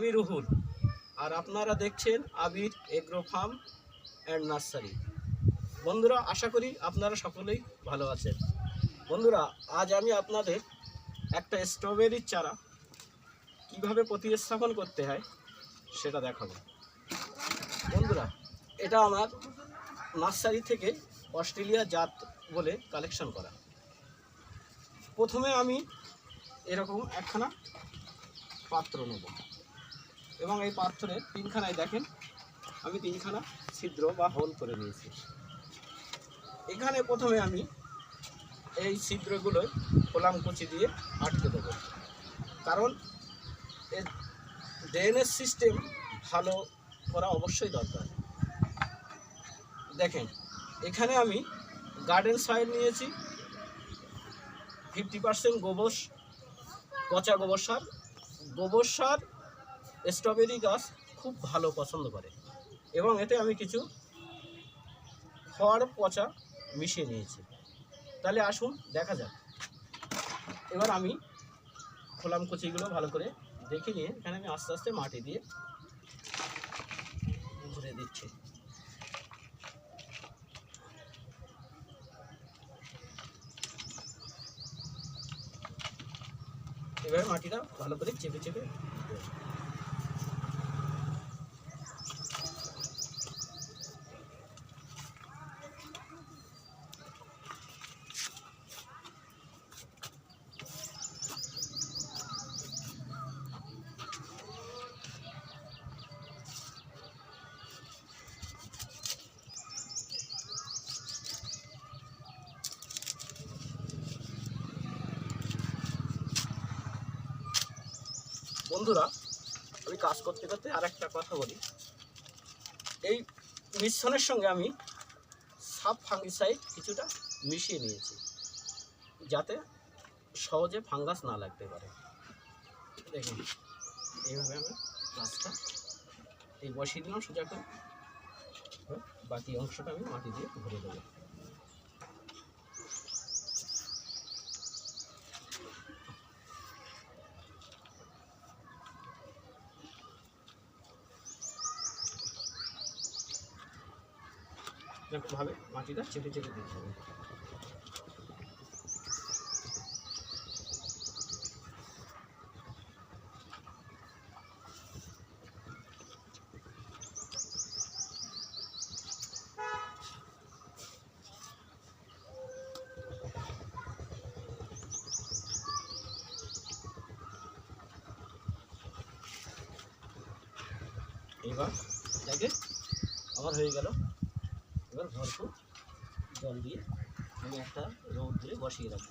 আমি রুহুল। আর আপনারা দেখছেন Abir agro farm and nursery. বন্ধুরা, আশা করি আপনারা সকলেই ভালো আছেন। বন্ধুরা, আজ আমি আপনাদের একটা স্ট্রবেরির চারা কীভাবে প্রতিস্থাপন করতে হয় সেটা দেখাবো। বন্ধুরা, এটা আমার নার্সারি থেকে অস্ট্রেলিয়া জাত বলে কালেকশন করা। প্রথমে আমি এরকম একখানা পাত্র নেব। এবং এই পাত্রে তিনখানায় দেখেন, আমি তিনখানা ছিদ্র বা হোল করে নিয়েছি। এখানে প্রথমে আমি এই ছিদ্রগুলোয় কোলাম কুচি দিয়ে আটকে দেবো। কারণ এর ড্রেনেজ সিস্টেম ভালো করা অবশ্যই দরকার। দেখেন, এখানে আমি গার্ডেন সয়েল নিয়েছি, ফিফটি পার্সেন্ট গোবর, পচা গোবর সার। গোবর সার স্ট্রবেরি গাছ খুব ভালো পছন্দ করে। এবং এতে আমি কিছু খড় পচা মিশিয়ে নিয়েছি। তাহলে আসুন দেখা যাক। এবার আমি খোলাম কুচিগুলো ভালো করে দেখে নিয়ে এখানে আমি আস্তে আস্তে মাটি দিয়ে ঘুরে দিচ্ছি। এবার মাটিটা ভালো করে চেপে চেপে বন্ধুরা, আমি কাজ করতে করতে আর একটা কথা বলি। এই মিশ্রণের সঙ্গে আমি সাব ফাঙ্গিসাইড কিছুটা মিশিয়ে নিয়েছি, যাতে সহজে ফাঙ্গাস না লাগতে পারে। দেখুন, এইভাবে আমি গাছটা এই বসিয়ে দিলাম, সোজা করে। বাকি অংশটা আমি মাটি দিয়ে ভরে দেবো। এরকমভাবে মাটিটা চেপে চেপে দিতে হবে এবার আমার হয়ে গেল। এবার ভরপুর জল দিয়ে আমি একটা রোদ দিয়ে বসিয়ে রাখব।